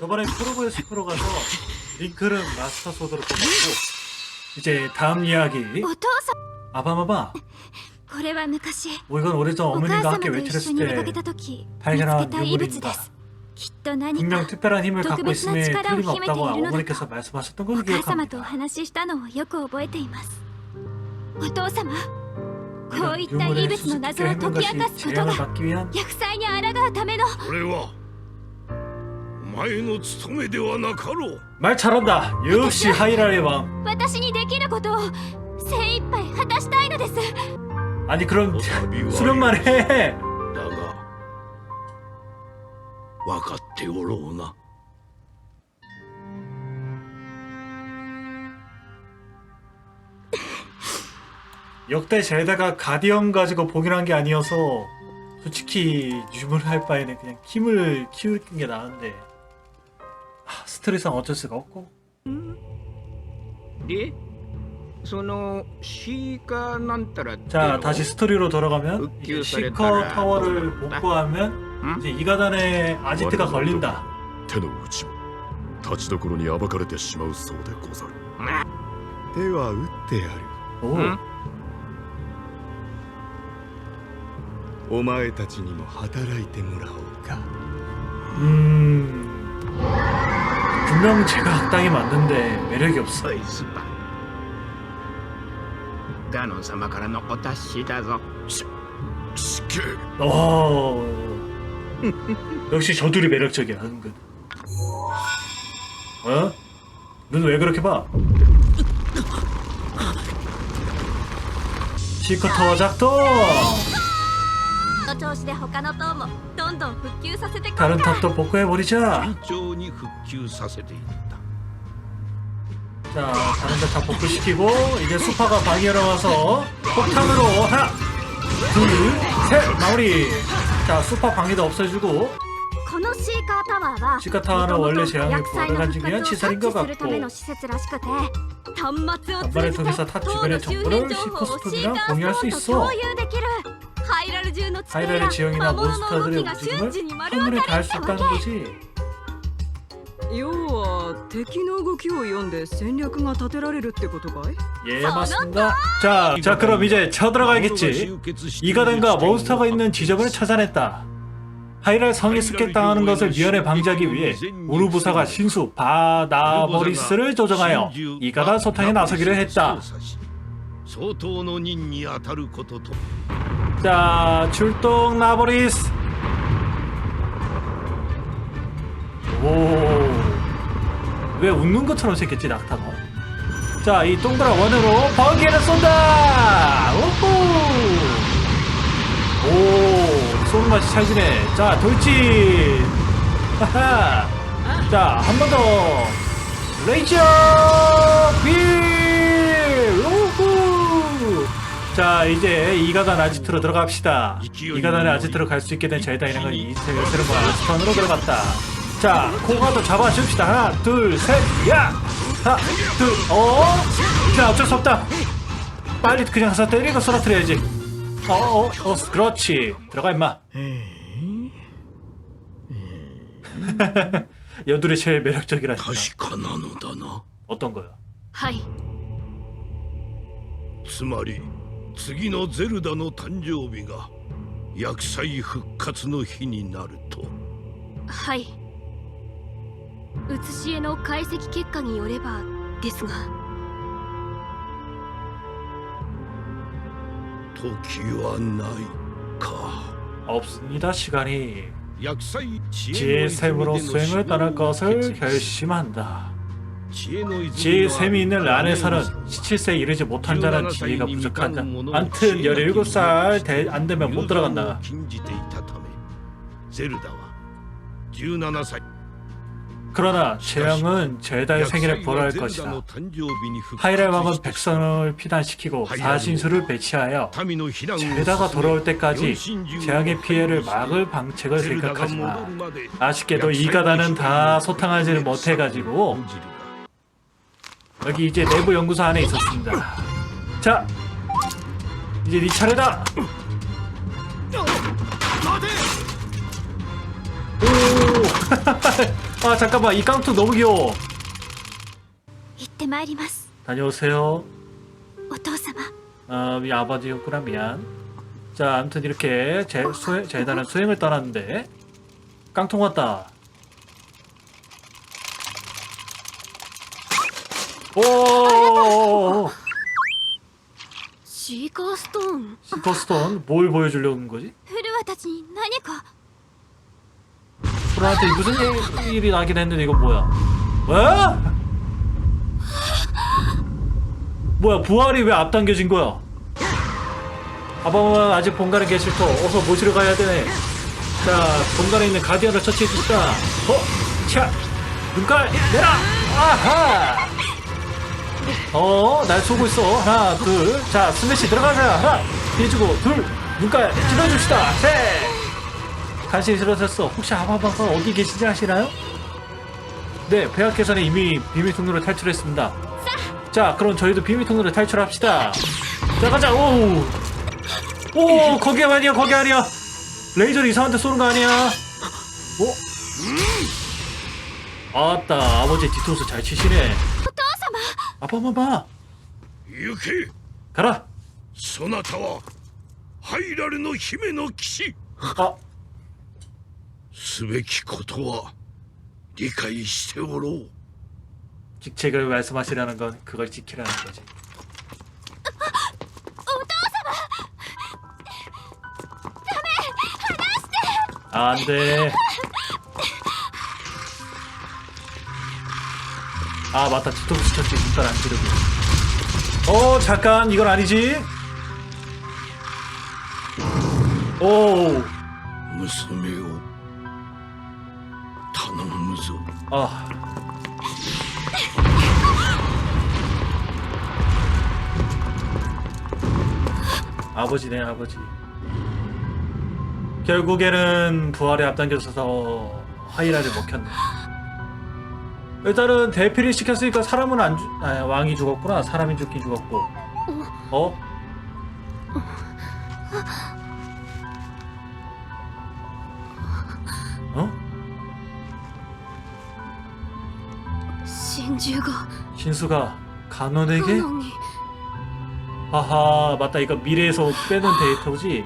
저번에 프로브의 숲으로 가서 링크를 마스터 소드로 뽑았고 이제 다음 이야기 お父さん 아바마바 これは昔 뭐 이건 오래전 お母 어머님과 様 함께 と一緒 외출했을 に出かけ 때 た時見つ 발견한 けた異物で 유물입니다 すきっと何 분명 か 특별한 힘을 갖고特別な 있음에 力を秘めている 틀림없다고 のだと 어머니께서 말씀하셨던 お 걸 母様とお 기억합니다 話ししたのをよく覚えていますお父様こういった 유물의 異物の謎を 수수께끼를 解 해본 き明か 것이 すことが 재앙을 막기 위한 厄災に抗うためのこれはお 前の務めではなかろう 말 잘한다 역시 하이라의 왕 私にできることを精一杯果たしたいのです 아니 그럼 お旅は 수련만 해 だが分かっておろうな 역대 젤다가 가디언 가지고 봉인한 게 아니어서 솔직히 유물을 할 바에는 그냥 킴을 키우는 게 나은데 하, 스토리상 어쩔 수가 없고 でそのシーカーなんたらっての 자 다시 스토리로 돌아가면 이제 웃겨 시커 소리다가 타워를 뭐다. 복구하면 응? 이제 이가단의 아지트가 걸린다 手の内も立ちどころに暴かれてしまうそうでござる手は打ってやる 오 んお前たちにも働いてもらおうか 음... 분명 제가 악당이 맞는데 매력이 없어 そういすばガノン様からのお達しだぞしけ 어... 역시 저둘이 매력적이야 은근 어? 눈 왜 그렇게 봐? 시커 타워 작동! この調子で他の塔もどんどん復旧させてこ 다른 탑도 복구해버리자 順調に復旧させていった 자 다른 데 다 복구시키고 이제 수파가 방위하러 와서 폭탄으로 하나 둘셋 마무리 자 수파 방위도 없애주고 このシーカータワーは 시커 타워는 원래 재앙을 厄災の 보호하기 위한 復活を 시설인 察 것 知するため 같고 の施設らしくて端末を 단말을 通じ 통해서 て 탑 塔 주변의 の周 정보를 辺情報をシー 시커스톤이랑 カー 공유할 ス 수 トーンと 있어 共有で きるハイラル中の地形 하이라의 や 지형이나 魔物の動 몬스터들의 きが瞬 움직임을 時に丸分 한눈에 か 다 り 알 っ 수 てわ 있다는 け 거지 要は敵の動きを読んで戦略が立てられるってことかい 예 맞습니다 자, 자 그럼 이제 쳐들어가겠지 이가덴과 몬스터가 있는 지점을 찾아냈다 하이랄 성이 습격당하는 것을 미연에 방지하기 위해 우르부사가 신수 바나버리스를 조정하여 이가단 소탕에 나서기로 했다 자, 출동 나보리스. 오. 왜 웃는 것처럼 생겼지, 낙타가? 자, 이 동그란 원으로 번개를 쏜다! 오호! 오, 쏘는 맛이 찰지네. 자, 돌진! 하하! 아. 자, 한 번 더! 레이저! 자 이제 이가단 아지트로 들어갑시다 이가단의 아지트로 갈 수 있게 된 제다이는 이 새로운 아지트로 들어갔다 자 코가도 잡아줍시다 하나 둘셋야 하나 둘어자 어쩔 수 없다 빨리 그냥 가서 때리고 쓰러뜨려야지 어어 어, 그렇지 들어가 임마 여둘이 제일 매력적이라니까 確かなのだな 어떤 거요 はいつまり 次のゼルダの誕生日が厄災復活の日になるとはい写し絵の解析結果によればですが時はないか 없습니다 시간이 厄災 지혜의 셈으로 수행을 떠날 것을 결심한다. 지 셈이 있는 란에서는 17세에 이르지 못한 자는 지위가 부족한다. 암튼 17살 대, 안 되면 못 들어간다. 17살 그러나 재앙은 제다의 생일에 벌어할 것이다. 하이랄 왕은 백성을 피난시키고 사신수를 배치하여 제다가 돌아올 때까지 재앙의 피해를 막을 방책을 생각하지 마. 아쉽게도 이 가다는 다 소탕하지를 못해가지고 여기 이제 내부 연구소 안에 있었습니다. 자, 이제 네 차례다. 오, 아 잠깐만 이 깡통 너무 귀여워. 다녀오세요. 아, 이 아버지였구나 미안. 자, 아무튼 이렇게 제, 소해, 재단은 수행을 떠났는데 깡통 왔다. 어, 어. 시거 스톤. 슈퍼스톤 뭘 보여주려는 거지? フルワたちに何か 프라한테 무슨 일, 일이 나긴 했는데 이건 뭐야? 에? 뭐야 부활이 왜 앞당겨진 거야? 아바마 아직 본가에 계실 터 어서 모시러 가야 되네. 자 본가에 있는 가디언을 처치해 줍시다. 어? 차! 눈깔 내라! 아하! 어, 날 쏘고 있어. 하나, 둘. 자, 스매시 들어가자. 하나, 해주고, 둘. 눈깔 찔러줍시다. 셋! 간신히 들어섰어. 혹시 아바바가 어디 계시지 아시나요? 네, 폐하께서는 이미 비밀 통로를 탈출했습니다. 자, 그럼 저희도 비밀 통로를 탈출합시다. 자, 가자. 오, 오, 거기 아니야, 거기 아니야. 레이저를 이상한 데 쏘는 거 아니야? 오, 아따, 아버지 뒤통수 잘 치시네. お父様 아빠 봐봐. 行け 가라. そなたはハイラルの姫の騎士 아, すべきことは理解しておろう 직책을 말씀하시라는 건 그걸 지키라는 거지. 안 돼. 아 맞다. 뒤통수 쳤지. 눈깔 안 찌르고. 어 잠깐. 이건 아니지? 오. 무섭네요 다는 무서워. 아. 아버지네 아버지. 결국에는 부활에 앞당겨서서 화이라를 먹혔네. 일단은 대피를 시켰으니까 사람은 안 죽, 아, 왕이 죽었구나. 사람이 죽긴 죽었고. 어? 어? 真珠が 신수가 간원에게? 炎に 하하 맞다 이거 미래에서 빼는 데이터지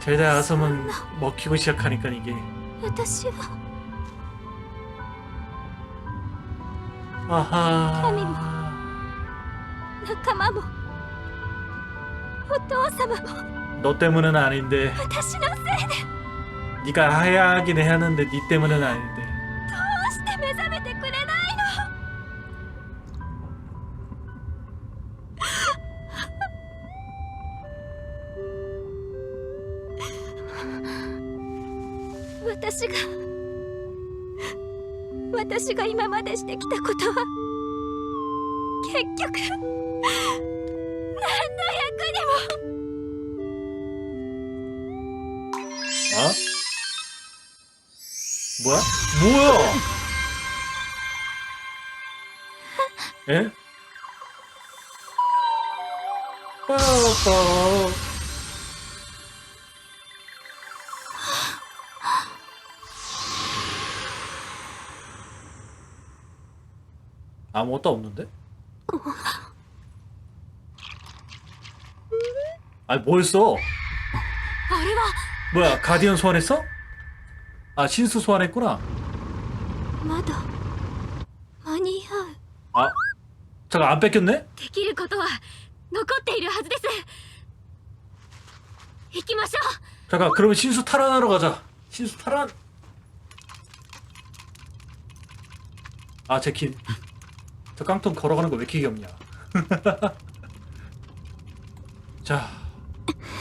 젤다의 아섬은 먹히고 시작하니까 이게 私は 아하 仲間もお父様も 너 때문은 아닌데 私のせいで 네가 해야 하긴 해야 하는데 네 때문은 아닌데 どうして目覚めてくれないの私が 私が今までしてきたことは結局何の役にも 어? 뭐야? 뭐야? 에? 빠빠 아무것도 없는데? 아니 뭘 써? あれは 뭐야 가디언 소환했어? 아 신수 소환했구나 まだ間に合う 아 잠깐 안 뺏겼네? できることは残っているはずです行きましょう 잠깐 그러면 신수 탈환하러 가자 신수 탈환 아 제킨 저 깡통 걸어가는 거 왜 이렇게 귀엽냐? 자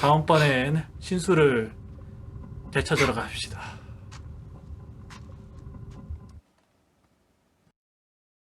다음번엔 신수를 되찾으러 갑시다